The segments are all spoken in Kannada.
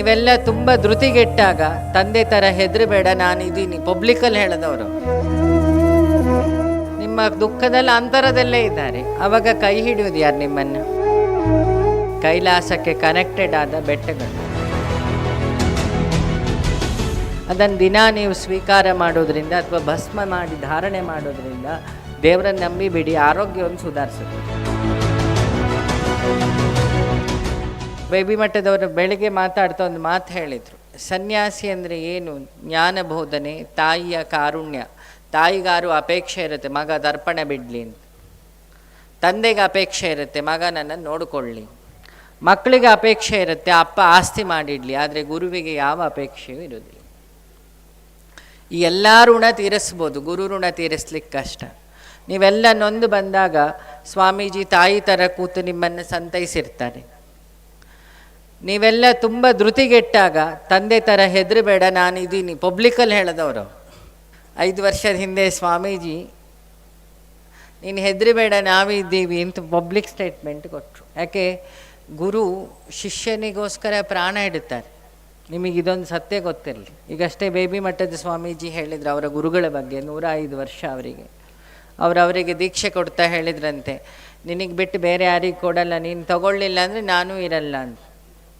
ನೀವೆಲ್ಲ ತುಂಬ ಧೃತಿಗೆಟ್ಟಾಗ ತಂದೆ ಥರ ಹೆದರಬೇಡ, ನಾನು ಇದ್ದೀನಿ ಪಬ್ಲಿಕಲ್ಲಿ ಹೇಳದವರು. ನಿಮ್ಮ ದುಃಖದಲ್ಲಿ ಅಂತರದಲ್ಲೇ ಇದ್ದಾರೆ. ಅವಾಗ ಕೈ ಹಿಡಿಯೋದು ಯಾರು ನಿಮ್ಮನ್ನು? ಕೈಲಾಸಕ್ಕೆ ಕನೆಕ್ಟೆಡ್ ಆದ ಬೆಟ್ಟಗಳು. ಅದನ್ನು ದಿನ ನೀವು ಸ್ವೀಕಾರ ಮಾಡೋದ್ರಿಂದ ಅಥವಾ ಭಸ್ಮ ಮಾಡಿ ಧಾರಣೆ ಮಾಡೋದ್ರಿಂದ ದೇವರನ್ನ ನಂಬಿ ಬಿಡಿ ಆರೋಗ್ಯವನ್ನು ಸುಧಾರಿಸುತ್ತೆ ಬೇಬಿ ಮಠದವರು ಬೆಳಿಗ್ಗೆ ಮಾತಾಡ್ತಾ ಒಂದು ಮಾತು ಹೇಳಿದರು. ಸನ್ಯಾಸಿ ಅಂದರೆ ಏನು? ಜ್ಞಾನ ಬೋಧನೆ, ತಾಯಿಯ ಕಾರುಣ್ಯ. ತಾಯಿಗಾರು ಅಪೇಕ್ಷೆ ಇರುತ್ತೆ, ಮಗ ದರ್ಪಣ ಬಿಡಲಿ ಅಂತ. ತಂದೆಗೆ ಅಪೇಕ್ಷೆ ಇರುತ್ತೆ, ಮಗ ನನ್ನನ್ನು ನೋಡಿಕೊಳ್ಳಿ. ಮಕ್ಕಳಿಗೆ ಅಪೇಕ್ಷೆ ಇರುತ್ತೆ, ಅಪ್ಪ ಆಸ್ತಿ ಮಾಡಿಡಲಿ, ಆದರೆ ಗುರುವಿಗೆ ಯಾವ ಅಪೇಕ್ಷೆಯೂ ಇರೋದಿಲ್ಲ. ಈ ಎಲ್ಲ ಋಣ ತೀರಿಸ್ಬೋದು, ಗುರು ಋಣ ತೀರಿಸ್ಲಿಕ್ಕೆ ಕಷ್ಟ. ನೀವೆಲ್ಲ ನೊಂದು ಬಂದಾಗ ಸ್ವಾಮೀಜಿ ತಾಯಿ ಥರ ಕೂತು ನಿಮ್ಮನ್ನು ಸಂತೈಸಿರ್ತಾರೆ. ನೀವೆಲ್ಲ ತುಂಬ ಧೃತಿಗೆಟ್ಟಾಗ ತಂದೆ ಥರ ಹೆದರಬೇಡ, ನಾನು ಇದ್ದೀನಿ ಪಬ್ಲಿಕಲ್ಲಿ ಹೇಳಿದವರು. ಐದು ವರ್ಷದ ಹಿಂದೆ ಸ್ವಾಮೀಜಿ, ನೀನು ಹೆದರಬೇಡ ನಾವಿದ್ದೀವಿ ಅಂತ ಪಬ್ಲಿಕ್ ಸ್ಟೇಟ್ಮೆಂಟ್ ಕೊಟ್ಟರು ಯಾಕೆ? ಗುರು ಶಿಷ್ಯನಿಗೋಸ್ಕರ ಪ್ರಾಣ ಇಡುತ್ತಾರೆ. ನಿಮಗೆ ಇದೊಂದು ಸತ್ಯ ಗೊತ್ತಿರಲಿ. ಈಗಷ್ಟೇ ಬೇಬಿ ಮಠದ ಸ್ವಾಮೀಜಿ ಹೇಳಿದ್ರು ಅವರ ಗುರುಗಳ ಬಗ್ಗೆ, ನೂರ ಐದು ವರ್ಷ ಅವರಿಗೆ. ಅವ್ರು ಅವರಿಗೆ ದೀಕ್ಷೆ ಕೊಡ್ತಾ ಹೇಳಿದ್ರಂತೆ. ನಿನಗೆ ಬಿಟ್ಟು ಬೇರೆ ಯಾರಿಗೆ ಕೊಡಲ್ಲ, ನೀನು ತಗೊಳ್ಳಿಲ್ಲ ಅಂದರೆ ನಾನೂ ಇರಲ್ಲ ಅಂತ.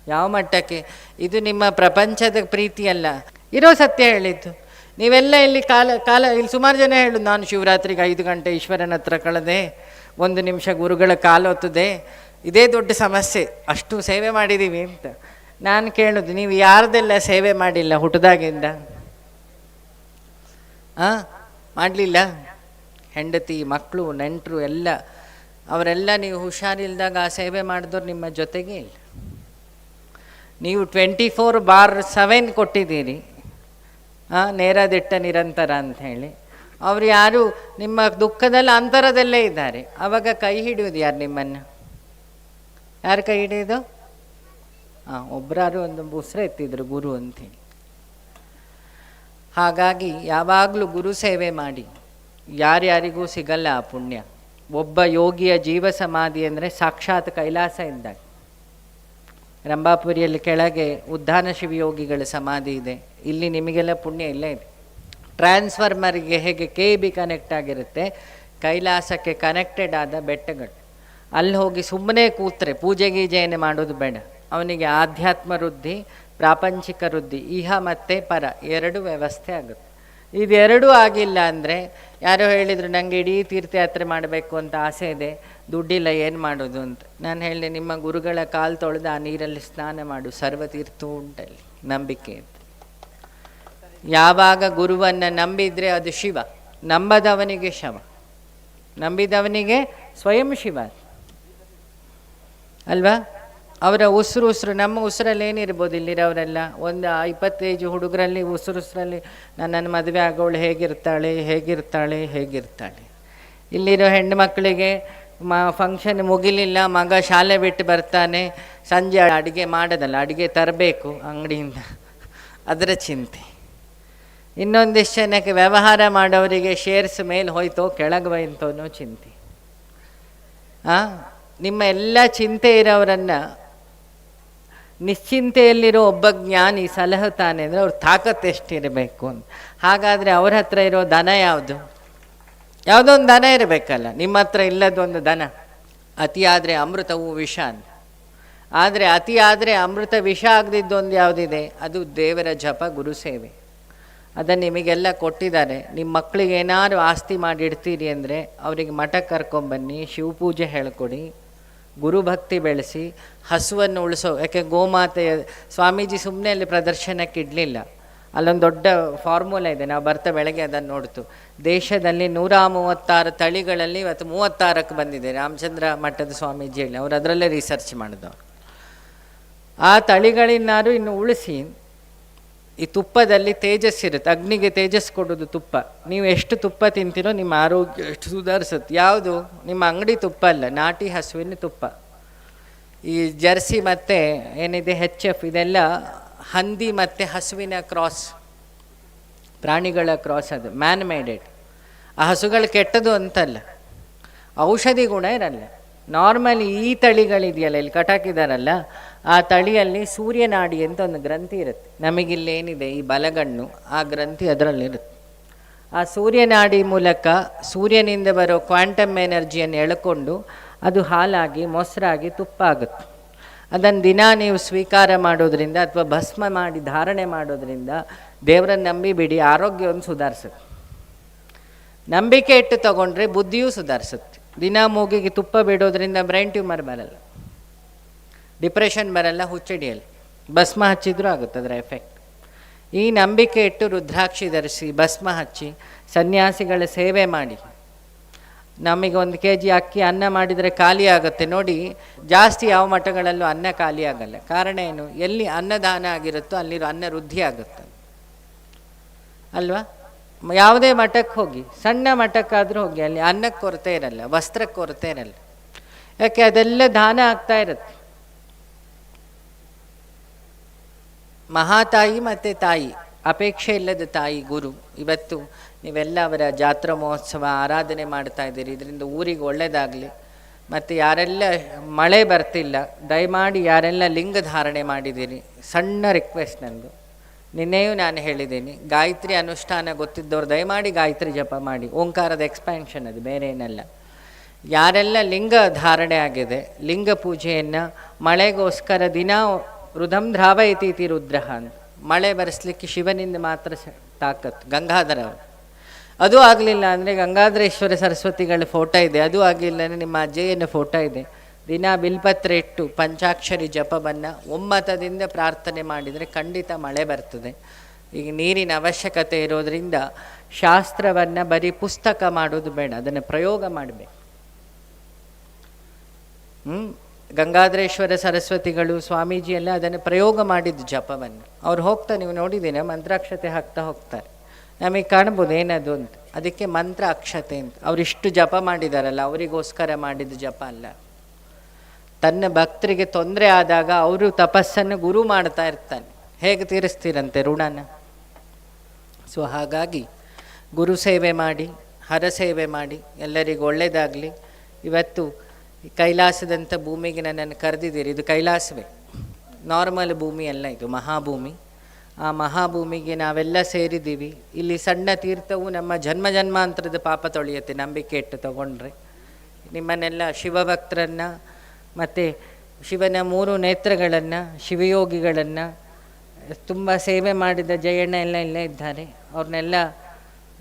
ಯಾವ ಮಟ್ಟಕ್ಕೆ? ಇದು ನಿಮ್ಮ ಪ್ರಪಂಚದ ಪ್ರೀತಿಯಲ್ಲ. ಇರೋ ಸತ್ಯ ಹೇಳಿದ್ದು. ನೀವೆಲ್ಲ ಇಲ್ಲಿ ಕಾಲ ಕಾಲ, ಇಲ್ಲಿ ಸುಮಾರು ಜನ ಹೇಳುದು, ನಾನು ಶಿವರಾತ್ರಿಗೆ ಐದು ಗಂಟೆ ಈಶ್ವರನ ಹತ್ರ ಕಳೆದೆ, ಒಂದು ನಿಮಿಷ ಗುರುಗಳ ಕಾಲೊತ್ತದೆ ಇದೇ ದೊಡ್ಡ ಸಮಸ್ಯೆ. ಅಷ್ಟು ಸೇವೆ ಮಾಡಿದ್ದೀವಿ ಅಂತ. ನಾನು ಕೇಳೋದು, ನೀವು ಯಾರ್ದೆಲ್ಲ ಸೇವೆ ಮಾಡಿಲ್ಲ ಹುಟ್ಟದಾಗಿಂದ ಹಾಂ ಮಾಡಲಿಲ್ಲ? ಹೆಂಡತಿ ಮಕ್ಕಳು ನೆಂಟರು, ಎಲ್ಲ. ಅವರೆಲ್ಲ ನೀವು ಹುಷಾರಿಲ್ದಾಗ ಆ ಸೇವೆ ಮಾಡಿದವ್ರು ನಿಮ್ಮ ಜೊತೆಗೆ ಇಲ್ಲ. ನೀವು ಟ್ವೆಂಟಿ ಫೋರ್ ಬಾರ್ ಸೆವೆನ್ ಕೊಟ್ಟಿದ್ದೀರಿ. ನೇರ ದಿಟ್ಟ ನಿರಂತರ ಅಂತ ಹೇಳಿ ಅವ್ರು ಯಾರು, ನಿಮ್ಮ ದುಃಖದಲ್ಲಿ ಅಂತರದಲ್ಲೇ ಇದ್ದಾರೆ. ಆವಾಗ ಕೈ ಹಿಡಿಯೋದು ಯಾರು ನಿಮ್ಮನ್ನು? ಯಾರು ಕೈ ಹಿಡಿಯೋದು ಹಾಂ ಒಬ್ಬರಾರು ಒಂದು ಉಸಿರು ಎತ್ತಿದ್ರು ಗುರು ಅಂತೇಳಿ ಹಾಗಾಗಿ ಯಾವಾಗಲೂ ಗುರು ಸೇವೆ ಮಾಡಿ. ಯಾರ್ಯಾರಿಗೂ ಸಿಗಲ್ಲ ಆ ಪುಣ್ಯ. ಒಬ್ಬ ಯೋಗಿಯ ಜೀವ ಸಮಾಧಿ ಅಂದರೆ ಸಾಕ್ಷಾತ್ ಕೈಲಾಸ ಇದ್ದಾಗ ರಂಭಾಪುರಿಯಲ್ಲಿ ಕೆಳಗೆ ಉದ್ಧಾನ ಶಿವಯೋಗಿಗಳ ಸಮಾಧಿ ಇದೆ. ಇಲ್ಲಿ ನಿಮಗೆಲ್ಲ ಪುಣ್ಯ ಇಲ್ಲೇ ಇದೆ. ಟ್ರಾನ್ಸ್ಫಾರ್ಮರ್ಗೆ ಹೇಗೆ ಕೆ ಬಿ ಕನೆಕ್ಟ್ ಆಗಿರುತ್ತೆ, ಕೈಲಾಸಕ್ಕೆ ಕನೆಕ್ಟೆಡ್ ಆದ ಬೆಟ್ಟಗಳು. ಅಲ್ಲಿ ಹೋಗಿ ಸುಮ್ಮನೆ ಕೂತ್ರೆ, ಪೂಜೆ ಗೀಜೆಯನ್ನು ಮಾಡೋದು ಬೇಡ. ಅವನಿಗೆ ಆಧ್ಯಾತ್ಮ ವೃದ್ಧಿ, ಪ್ರಾಪಂಚಿಕ ವೃದ್ಧಿ, ಇಹ ಮತ್ತು ಪರ, ಎರಡು ವ್ಯವಸ್ಥೆ ಆಗುತ್ತೆ. ಇದೆರಡೂ ಆಗಿಲ್ಲ ಅಂದರೆ ಯಾರೋ ಹೇಳಿದರು ನನಗೆ ಇಡೀ ತೀರ್ಥಯಾತ್ರೆ ಮಾಡಬೇಕು ಅಂತ ಆಸೆ ಇದೆ, ದುಡ್ಡಿಲ್ಲ, ಏನು ಮಾಡೋದು ಅಂತ. ನಾನು ಹೇಳಿದೆ, ನಿಮ್ಮ ಗುರುಗಳ ಕಾಲು ತೊಳೆದು ಆ ನೀರಲ್ಲಿ ಸ್ನಾನ ಮಾಡು ಸರ್ವತೀರ್ಥ ಉಂಟಲ್ಲಿ, ನಂಬಿಕೆ ಅಂತ. ಯಾವಾಗ ಗುರುವನ್ನು ನಂಬಿದರೆ ಅದು ಶಿವ, ನಂಬದವನಿಗೆ ಶವ, ನಂಬಿದವನಿಗೆ ಸ್ವಯಂ ಶಿವ. ಅಲ್ವಾ? ಅವರ ಉಸಿರು ಉಸಿರು, ನಮ್ಮ ಉಸಿರಲ್ಲಿ ಏನಿರ್ಬೋದು ಇಲ್ಲಿರೋರೆಲ್ಲ ಒಂದು ಇಪ್ಪತ್ತೈದು ಹುಡುಗರಲ್ಲಿ ಉಸಿರು ಉಸಿರಲ್ಲಿ ನನ್ನನ್ನು ಮದುವೆ ಆಗೋಳು ಹೇಗಿರ್ತಾಳೆ ಹೇಗಿರ್ತಾಳೆ ಹೇಗಿರ್ತಾಳೆ? ಇಲ್ಲಿರೋ ಹೆಣ್ಣು ಮಕ್ಕಳಿಗೆ ಮ ಫಂಕ್ಷನ್ ಮುಗಿಲಿಲ್ಲ, ಮಗ ಶಾಲೆ ಬಿಟ್ಟು ಬರ್ತಾನೆ, ಸಂಜೆ ಅಡುಗೆ ಮಾಡೋದಲ್ಲ, ಅಡುಗೆ ತರಬೇಕು ಅಂಗಡಿಯಿಂದ. ಅದರ ಚಿಂತೆ. ಇನ್ನೊಂದಿಷ್ಟು ಜನಕ್ಕೆ ವ್ಯವಹಾರ ಮಾಡೋರಿಗೆ ಶೇರ್ಸ್ ಮೇಲೆ ಹೋಯ್ತೋ, ಕೆಳಗೆ ಹೋಯ್ತೋ ಅನ್ನೋ ಚಿಂತೆ. ಆ? ನಿಮ್ಮ ಎಲ್ಲ ಚಿಂತೆ ಇರೋರನ್ನು ನಿಶ್ಚಿಂತೆಯಲ್ಲಿರೋ ಒಬ್ಬ ಜ್ಞಾನಿ ಸಲಹುತ್ತಾನೆ ಅಂದರೆ ಅವ್ರ ತಾಕತ್ತು ಎಷ್ಟಿರಬೇಕು ಅಂತ. ಹಾಗಾದರೆ ಅವ್ರ ಹತ್ರ ಇರೋ ದನ ಯಾವುದು? ಯಾವುದೋ ಒಂದು ದನ ಇರಬೇಕಲ್ಲ, ನಿಮ್ಮ ಹತ್ರ ಇಲ್ಲದೊಂದು ದನ ಅತಿಯಾದರೆ ಅಮೃತವು ವಿಷ ಅಂತ. ಆದರೆ ಅತಿಯಾದರೆ ಅಮೃತ ವಿಷ ಆಗದಿದ್ದೊಂದು ಯಾವುದಿದೆ? ಅದು ದೇವರ ಜಪ, ಗುರು ಸೇವೆ. ಅದನ್ನು ನಿಮಗೆಲ್ಲ ಕೊಟ್ಟಿದ್ದಾರೆ. ನಿಮ್ಮ ಮಕ್ಕಳಿಗೆ ಏನಾದ್ರು ಆಸ್ತಿ ಮಾಡಿಡ್ತೀರಿ ಅಂದರೆ ಅವರಿಗೆ ಮಠಕ್ಕೆ ಕರ್ಕೊಂಬನ್ನಿ ಶಿವಪೂಜೆ ಹೇಳ್ಕೊಡಿ. ಗುರುಭಕ್ತಿ ಬೆಳೆಸಿ ಹಸುವನ್ನು ಉಳಿಸೋ, ಯಾಕೆ ಗೋಮಾತೆಯ, ಸ್ವಾಮೀಜಿ ಸುಮ್ಮನೆ ಅಲ್ಲಿ ಪ್ರದರ್ಶನಕ್ಕೆ ಇಡಲಿಲ್ಲ ಅಲ್ಲೊಂದು ದೊಡ್ಡ ಫಾರ್ಮುಲಾ ಇದೆ, ನಾವು ಬರ್ತಾ ಬೆಳಗ್ಗೆ ಅದನ್ನು ನೋಡ್ತು. ದೇಶದಲ್ಲಿ ನೂರ ಮೂವತ್ತಾರು ತಳಿಗಳಲ್ಲಿ ಇವತ್ತು ಮೂವತ್ತಾರಕ್ಕೆ ಬಂದಿದೆ ರಾಮಚಂದ್ರ ಮಠದ ಸ್ವಾಮೀಜಿ ಹೇಳಿ ಅವರು ಅದರಲ್ಲೇ ರಿಸರ್ಚ್ ಮಾಡಿದವರು. ಆ ತಳಿಗಳಿನ್ನಾರು ಇನ್ನು ಉಳಿಸಿ. ಈ ತುಪ್ಪದಲ್ಲಿ ತೇಜಸ್ಸಿರುತ್ತೆ ಅಗ್ನಿಗೆ ತೇಜಸ್ ಕೊಡೋದು ತುಪ್ಪ. ನೀವು ಎಷ್ಟು ತುಪ್ಪ ತಿಂತೀರೋ ನಿಮ್ಮ ಆರೋಗ್ಯ ಎಷ್ಟು ಸುಧಾರಿಸುತ್ತೆ. ಯಾವುದು? ನಿಮ್ಮ ಅಂಗಡಿ ತುಪ್ಪ ಅಲ್ಲ, ನಾಟಿ ಹಸುವಿನ ತುಪ್ಪ. ಈ ಜರ್ಸಿ ಮತ್ತು ಏನಿದೆ ಹೆಚ್ ಎಫ್ ಇದೆಲ್ಲ ಹಂದಿ ಮತ್ತು ಹಸುವಿನ ಕ್ರಾಸ್, ಪ್ರಾಣಿಗಳ ಕ್ರಾಸ್ ಅದು ಮ್ಯಾನ್ ಮೇಡೆಡ್ ಆ ಹಸುಗಳು ಕೆಟ್ಟದು ಅಂತಲ್ಲ, ಔಷಧಿ ಗುಣ ಇರಲ್ಲ. ನಾರ್ಮಲಿ ಈ ತಳಿಗಳಿದೆಯಲ್ಲ ಇಲ್ಲಿ ಕಟಾಕಿದಾರಲ್ಲ, ಆ ತಳಿಯಲ್ಲಿ ಸೂರ್ಯನಾಡಿ ಅಂತ ಒಂದು ಗ್ರಂಥಿ ಇರುತ್ತೆ. ನಮಗಿಲ್ಲೇನಿದೆ ಈ ಬಲಗಣ್ಣು, ಆ ಗ್ರಂಥಿ ಅದರಲ್ಲಿರುತ್ತೆ. ಆ ಸೂರ್ಯನಾಡಿ ಮೂಲಕ ಸೂರ್ಯನಿಂದ ಬರೋ ಕ್ವಾಂಟಮ್ ಎನರ್ಜಿಯನ್ನು ಎಳ್ಕೊಂಡು ಅದು ಹಾಲಾಗಿ, ಮೊಸರಾಗಿ ತುಪ್ಪ ಆಗುತ್ತೆ ಅದನ್ನು ದಿನ ನೀವು ಸ್ವೀಕಾರ ಮಾಡೋದ್ರಿಂದ ಅಥವಾ ಭಸ್ಮ ಮಾಡಿ ಧಾರಣೆ ಮಾಡೋದ್ರಿಂದ ದೇವರನ್ನು ನಂಬಿ ಬಿಡಿ ಆರೋಗ್ಯವನ್ನು ಸುಧಾರಿಸುತ್ತೆ. ನಂಬಿಕೆ ಇಟ್ಟು ತಗೊಂಡ್ರೆ ಬುದ್ಧಿಯೂ ಸುಧಾರಿಸುತ್ತೆ. ದಿನ ಮೂಗಿಗೆ ತುಪ್ಪ ಬಿಡೋದ್ರಿಂದ ಬ್ರೈನ್ ಟ್ಯೂಮರ್ ಬರಲ್ಲ. ಡಿಪ್ರೆಷನ್ ಬರಲ್ಲ, ಹುಚ್ಚಡಿಯಲ್ಲಿ. ಭಸ್ಮ ಹಚ್ಚಿದ್ರೂ ಆಗುತ್ತೆ ಅದರ ಎಫೆಕ್ಟ್ ಈ ನಂಬಿಕೆ ಇಟ್ಟು ರುದ್ರಾಕ್ಷಿ ಧರಿಸಿ ಭಸ್ಮ ಹಚ್ಚಿ ಸನ್ಯಾಸಿಗಳ ಸೇವೆ ಮಾಡಿ. ನಮಗೆ ಒಂದು ಕೆ ಜಿ ಅಕ್ಕಿ ಅನ್ನ ಮಾಡಿದರೆ ಖಾಲಿ ಆಗುತ್ತೆ. ನೋಡಿ, ಜಾಸ್ತಿ ಯಾವ ಮಠಗಳಲ್ಲೂ ಅನ್ನ ಖಾಲಿ ಆಗಲ್ಲ. ಕಾರಣ ಏನು? ಎಲ್ಲಿ ಅನ್ನದಾನ ಆಗಿರುತ್ತೋ ಅಲ್ಲಿರೋ ಅನ್ನ ವೃದ್ಧಿ ಆಗುತ್ತೆ. ಅಲ್ವಾ? ಯಾವುದೇ ಮಠಕ್ಕೆ ಹೋಗಿ, ಸಣ್ಣ ಮಠಕ್ಕಾದರೂ ಹೋಗಿ, ಅಲ್ಲಿ ಅನ್ನಕ್ಕೆ ಕೊರತೆ ಇರಲ್ಲ, ವಸ್ತ್ರಕ್ಕೆ ಕೊರತೆ ಇರಲ್ಲ. ಯಾಕೆ ಅದೆಲ್ಲ ದಾನ ಆಗ್ತಾ ಇರುತ್ತೆ. ಮಹಾತಾಯಿ ಮತ್ತು ತಾಯಿ, ಅಪೇಕ್ಷೆ ಇಲ್ಲದ ತಾಯಿ, ಗುರು, ಇವತ್ತು ನೀವೆಲ್ಲ ಅವರ ಜಾತ್ರಾ ಮಹೋತ್ಸವ ಆರಾಧನೆ ಮಾಡ್ತಾ ಇದ್ದೀರಿ, ಇದರಿಂದ ಊರಿಗೆ ಒಳ್ಳೆಯದಾಗಲಿ ಮತ್ತು ಯಾರೆಲ್ಲ ಮಳೆ ಬರ್ತಿಲ್ಲ, ದಯಮಾಡಿ ಯಾರೆಲ್ಲ ಲಿಂಗ ಧಾರಣೆ ಮಾಡಿದ್ದೀರಿ, ಸಣ್ಣ ರಿಕ್ವೆಸ್ಟ್ ನಂದು ನಿನ್ನೆಯೂ ನಾನು ಹೇಳಿದ್ದೀನಿ, ಗಾಯತ್ರಿ ಅನುಷ್ಠಾನ ಗೊತ್ತಿದ್ದವ್ರು, ದಯಮಾಡಿ ಗಾಯತ್ರಿ ಜಪ ಮಾಡಿ. ಓಂಕಾರದ ಎಕ್ಸ್ಪ್ಯಾನ್ಷನ್ ಅದು, ಬೇರೆ ಏನಲ್ಲ. ಯಾರೆಲ್ಲ ಲಿಂಗ ಧಾರಣೆ ಆಗಿದೆ, ಲಿಂಗ ಪೂಜೆಯನ್ನು ಮಳೆಗೋಸ್ಕರ ದಿನ ರುಧಂ ಧ್ರಾವಯತಿ ರುದ್ರ ಅಂತ ಮಳೆ ಬರೆಸ್ಲಿಕ್ಕೆ ಶಿವನಿಂದ ಮಾತ್ರ ತಾಕತ್ತು, ಗಂಗಾಧರ ಅದು ಆಗಲಿಲ್ಲ ಅಂದರೆ ಗಂಗಾಧರೇಶ್ವರ ಸರಸ್ವತಿಗಳ ಫೋಟೋ ಇದೆ, ಅದು ಆಗಲಿಲ್ಲ ಅಂದರೆ ನಿಮ್ಮ ಅಜ್ಜಯ್ಯನ ಫೋಟೋ ಇದೆ. ದಿನ ಬಿಲ್ಪತ್ರೆ ಇಟ್ಟು ಪಂಚಾಕ್ಷರಿ ಜಪವನ್ನು ಒಮ್ಮತದಿಂದ ಪ್ರಾರ್ಥನೆ ಮಾಡಿದರೆ ಖಂಡಿತ ಮಳೆ ಬರ್ತದೆ. ಈಗ ನೀರಿನ ಅವಶ್ಯಕತೆ ಇರೋದ್ರಿಂದ ಶಾಸ್ತ್ರವನ್ನು ಬರೀ ಪುಸ್ತಕ ಮಾಡೋದು ಬೇಡ, ಅದನ್ನು ಪ್ರಯೋಗ ಮಾಡಬೇಕು. ಹ್ಞೂ ಗಂಗಾಧರೇಶ್ವರ ಸರಸ್ವತಿಗಳು ಸ್ವಾಮೀಜಿ ಎಲ್ಲ ಅದನ್ನು ಪ್ರಯೋಗ ಮಾಡಿದ್ದು ಜಪವನ್ನು. ಅವ್ರು ಹೋಗ್ತಾ, ನೀವು ನೋಡಿದ್ದೀನ ಮಂತ್ರಾಕ್ಷತೆ ಹಾಕ್ತಾ ಹೋಗ್ತಾರೆ. ನಮಗೆ ಕಾಣ್ಬೋದು ಏನದು ಅಂತ. ಅದಕ್ಕೆ ಮಂತ್ರ ಅಕ್ಷತೆ ಅಂತ ಅವರಿಷ್ಟು ಜಪ ಮಾಡಿದಾರಲ್ಲ, ಅವರಿಗೋಸ್ಕರ ಮಾಡಿದ ಜಪ ಅಲ್ಲ. ತನ್ನ ಭಕ್ತರಿಗೆ ತೊಂದರೆ ಆದಾಗ ಅವರು ತಪಸ್ಸನ್ನು ಗುರು ಮಾಡ್ತಾ ಇರ್ತಾನೆ. ಹೇಗೆ ತೀರಿಸ್ತೀರಂತೆ ಋಣನ? ಸೊ ಹಾಗಾಗಿ ಗುರು ಸೇವೆ ಮಾಡಿ, ಹರ ಸೇವೆ ಮಾಡಿ, ಎಲ್ಲರಿಗೂ ಒಳ್ಳೆಯದಾಗಲಿ ಇವತ್ತು ಕೈಲಾಸದಂಥ ಭೂಮಿಗೆ ನನ್ನನ್ನು ಕರೆದಿದ್ದೀರಿ. ಇದು ಕೈಲಾಸವೇ. ನಾರ್ಮಲ್ ಭೂಮಿ ಅಲ್ಲ ಇದು, ಮಹಾಭೂಮಿ. ಆ ಮಹಾಭೂಮಿಗೆ ನಾವೆಲ್ಲ ಸೇರಿದ್ದೀವಿ. ಇಲ್ಲಿ ಸಣ್ಣ ತೀರ್ಥವು ನಮ್ಮ ಜನ್ಮ ಜನ್ಮಾಂತರದ ಪಾಪ ತೊಳೆಯುತ್ತೆ, ನಂಬಿಕೆ ಇಟ್ಟು ತಗೊಂಡ್ರೆ. ನಿಮ್ಮನ್ನೆಲ್ಲ ಶಿವಭಕ್ತರನ್ನು ಮತ್ತು ಶಿವನ ಮೂರು ನೇತ್ರಗಳನ್ನು, ಶಿವಯೋಗಿಗಳನ್ನು, ತುಂಬ ಸೇವೆ ಮಾಡಿದ ಜಯಣ್ಣ ಎಲ್ಲ ಇಲ್ಲೇ ಇದ್ದಾರೆ. ಅವ್ರನ್ನೆಲ್ಲ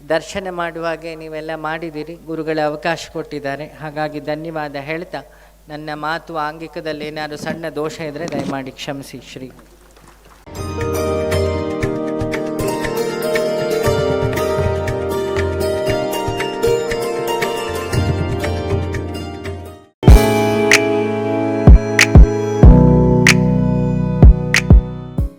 ದರ್ಶನ ಮಾಡುವಾಗೆ ನೀವೆಲ್ಲ ಮಾಡಿದ್ದೀರಿ ಗುರುಗಳ ಅವಕಾಶ ಕೊಟ್ಟಿದ್ದಾರೆ. ಹಾಗಾಗಿ ಧನ್ಯವಾದ ಹೇಳ್ತಾ ನನ್ನ ಮಾತು ಆಂಗಿಕದಲ್ಲಿ ಏನಾದರೂ ಸಣ್ಣ ದೋಷ ಇದ್ದರೆ ದಯಮಾಡಿ ಕ್ಷಮಿಸಿ ಶ್ರೀ